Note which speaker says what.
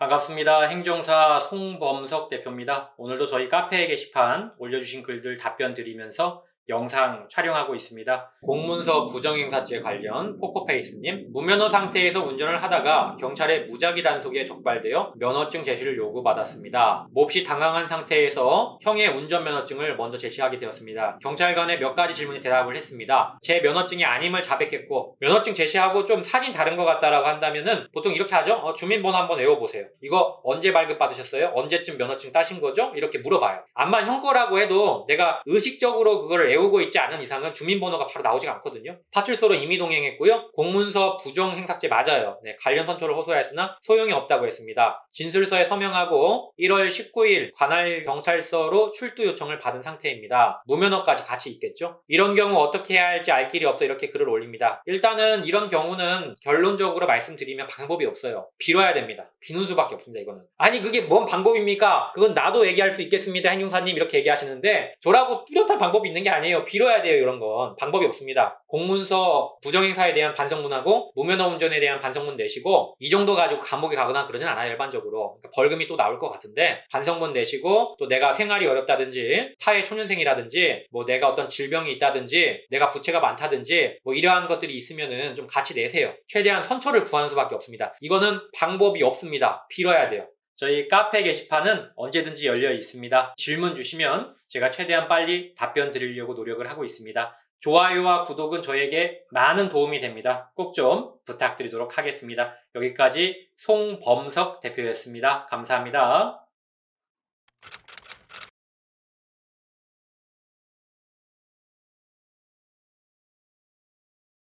Speaker 1: 반갑습니다. 행정사 송범석 대표입니다. 오늘도 저희 카페 게시판 올려주신 글들 답변 드리면서 영상 촬영하고 있습니다. 공문서 부정행사죄 관련 포코페이스님 무면허 상태에서 운전을 하다가 경찰의 무작위 단속에 적발되어 면허증 제시를 요구받았습니다. 몹시 당황한 상태에서 형의 운전면허증을 먼저 제시하게 되었습니다. 경찰관의 몇 가지 질문에 대답을 했습니다. 제 면허증이 아님을 자백했고 면허증 제시하고 좀 사진 다른 것 같다라고 한다면은 보통 이렇게 하죠. 어, 주민번호 한번 외워보세요. 이거 언제 발급 받으셨어요? 언제쯤 면허증 따신 거죠? 이렇게 물어봐요. 암만 형 거라고 해도 내가 의식적으로 그걸 외 우고 있지 않은 이상은 주민번호가 바로 나오지가 않거든요. 파출소로 이미 동행했고요. 공문서 부정 행삭죄 맞아요. 네, 관련 선처를 호소하였으나 소용이 없다고 했습니다. 진술서에 서명하고 1월 19일 관할 경찰서로 출두 요청을 받은 상태입니다. 무면허까지 같이 있겠죠? 이런 경우 어떻게 해야 할지 알 길이 없어 이렇게 글을 올립니다. 일단은 이런 경우는 결론적으로 말씀드리면 방법이 없어요. 빌어야 됩니다. 비는 수밖에 없습니다. 이거는. 아니 그게 뭔 방법입니까? 그건 나도 얘기할 수 있겠습니다. 행용사님 이렇게 얘기하시는데 저라고 뚜렷한 방법이 있는 게 아니에요. 빌어야 돼요. 이런 건 방법이 없습니다. 공문서 부정행사에 대한 반성문하고 무면허 운전에 대한 반성문 내시고 이 정도 가지고 감옥에 가거나 그러진 않아요. 일반적으로 그러니까 벌금이 또 나올 것 같은데 반성문 내시고 또 내가 생활이 어렵다든지 사회 초년생이라든지 뭐 내가 어떤 질병이 있다든지 내가 부채가 많다든지 뭐 이러한 것들이 있으면은 좀 같이 내세요. 최대한 선처를 구하는 수밖에 없습니다. 이거는 방법이 없습니다. 빌어야 돼요. 저희 카페 게시판은 언제든지 열려 있습니다. 질문 주시면 제가 최대한 빨리 답변 드리려고 노력을 하고 있습니다. 좋아요와 구독은 저에게 많은 도움이 됩니다. 꼭 좀 부탁드리도록 하겠습니다. 여기까지 송범석 대표였습니다. 감사합니다.